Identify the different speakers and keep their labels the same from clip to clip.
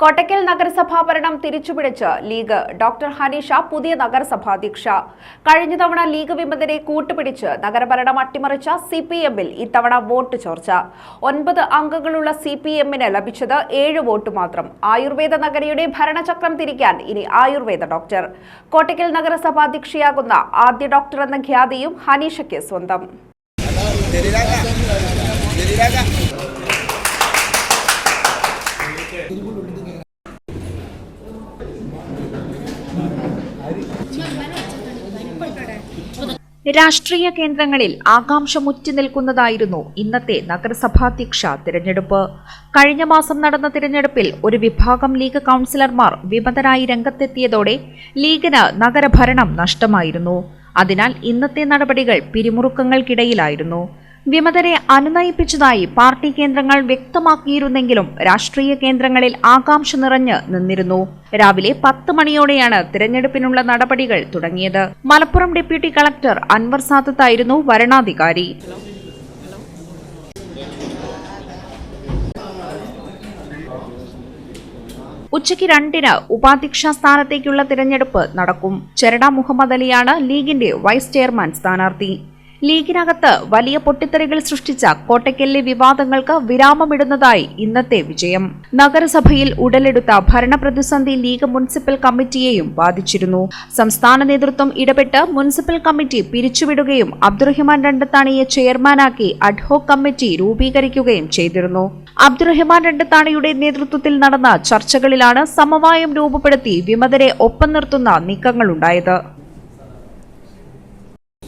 Speaker 1: കോട്ടയ്ക്കൽ നഗരസഭാ ഭരണം തിരിച്ചുപിടിച്ച് league. Doctor Haneesha പുതിയ നഗരസഭാധ്യക്ഷ. കഴിഞ്ഞ തവണ ലീഗ് വിമതരെ കൂട്ടുപിടിച്ച് നഗരഭരണം അട്ടിമറിച്ച സി പി എമ്മിൽ ഇത്തവണ വോട്ട് ചോർച്ച. ഒൻപത് അംഗങ്ങളുള്ള സി പി എമ്മിന് ലഭിച്ചത് ഏഴ് വോട്ട് മാത്രം. ആയുർവേദ നഗരയുടെ ഭരണചക്രം തിരിക്കാൻ ഇനി ആയുർവേദ ഡോക്ടർ. കോട്ടയ്ക്കൽ നഗരസഭാധ്യക്ഷയാകുന്ന ആദ്യ ഡോക്ടർ എന്ന ഖ്യാതിയും ഹനീഷയ്ക്ക് സ്വന്തം. രാഷ്ട്രീയ കേന്ദ്രങ്ങളിൽ ആകാംക്ഷ മുറ്റി നിൽക്കുന്നതായിരുന്നു ഇന്നത്തെ നഗരസഭാധ്യക്ഷ തിരഞ്ഞെടുപ്പ്. കഴിഞ്ഞ മാസം നടന്ന തിരഞ്ഞെടുപ്പിൽ ഒരു വിഭാഗം ലീഗ് കൗൺസിലർമാർ വിമതരായി രംഗത്തെത്തിയതോടെ ലീഗിന് നഗരഭരണം നഷ്ടമായിരുന്നു. അതിനാൽ ഇന്നത്തെ നടപടികൾ പിരിമുറുക്കങ്ങൾക്കിടയിലായിരുന്നു. വിമതരെ അനുനയിപ്പിച്ചതായി പാർട്ടി കേന്ദ്രങ്ങൾ വ്യക്തമാക്കിയിരുന്നെങ്കിലും രാഷ്ട്രീയ കേന്ദ്രങ്ങളിൽ ആകാംക്ഷ നിറഞ്ഞ് നിന്നിരുന്നു. രാവിലെ പത്ത് മണിയോടെയാണ് തിരഞ്ഞെടുപ്പിനുള്ള നടപടികൾ തുടങ്ങിയത്. മലപ്പുറം ഡെപ്യൂട്ടി കളക്ടർ അൻവർ സാദത്തായിരുന്നു വരണാധികാരി. ഉച്ചയ്ക്ക് രണ്ടിന് ഉപാധ്യക്ഷ സ്ഥാനത്തേക്കുള്ള തിരഞ്ഞെടുപ്പ് നടക്കും. ചെരട മുഹമ്മദ് അലിയാണ് ലീഗിന്റെ വൈസ് ചെയർമാൻ സ്ഥാനാർത്ഥി. ലീഗിനകത്ത് വലിയ പൊട്ടിത്തെറികൾ സൃഷ്ടിച്ച കോട്ടയ്ക്കലിലെ വിവാദങ്ങൾക്ക് വിരാമമിടുന്നതായി ഇന്നത്തെ വിജയം. നഗരസഭയിൽ ഉടലെടുത്ത ഭരണപ്രതിസന്ധി ലീഗ് മുനിസിപ്പൽ കമ്മിറ്റിയെയും ബാധിച്ചിരുന്നു. സംസ്ഥാന നേതൃത്വം ഇടപെട്ട് മുനിസിപ്പൽ കമ്മിറ്റി പിരിച്ചുവിടുകയും അബ്ദുറഹിമാൻ രണ്ടത്താണിയെ ചെയർമാനാക്കി അഡ്ഹോക് കമ്മിറ്റി രൂപീകരിക്കുകയും ചെയ്തിരുന്നു. അബ്ദുറഹിമാൻ രണ്ടത്താണിയുടെ നേതൃത്വത്തിൽ നടന്ന ചർച്ചകളിലാണ് സമവായം രൂപപ്പെടുത്തി വിമതരെ ഒപ്പം നിർത്തുന്ന നീക്കങ്ങളുണ്ടായത്.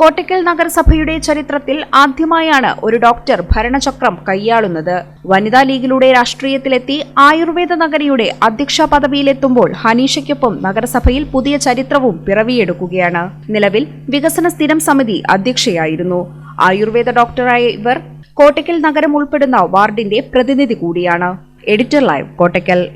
Speaker 1: കോട്ടയ്ക്കൽ നഗരസഭയുടെ ചരിത്രത്തിൽ ആദ്യമായാണ് ഒരു ഡോക്ടർ ഭരണചക്രം കൈയാളുന്നത്. വനിതാ ലീഗിലൂടെ രാഷ്ട്രീയത്തിലെത്തി ആയുർവേദ നഗരിയുടെ അധ്യക്ഷ പദവിയിലെത്തുമ്പോൾ ഹനീഷയ്ക്കൊപ്പം നഗരസഭയിൽ പുതിയ ചരിത്രവും പിറവിയെടുക്കുകയാണ്. നിലവിൽ വികസന സ്ഥിരം സമിതി അധ്യക്ഷയായിരുന്നു. ആയുർവേദ ഡോക്ടറായ ഇവർ കോട്ടയ്ക്കൽ നഗരം ഉൾപ്പെടുന്ന വാർഡിന്റെ പ്രതിനിധി കൂടിയാണ്. Editor live Kottakkal.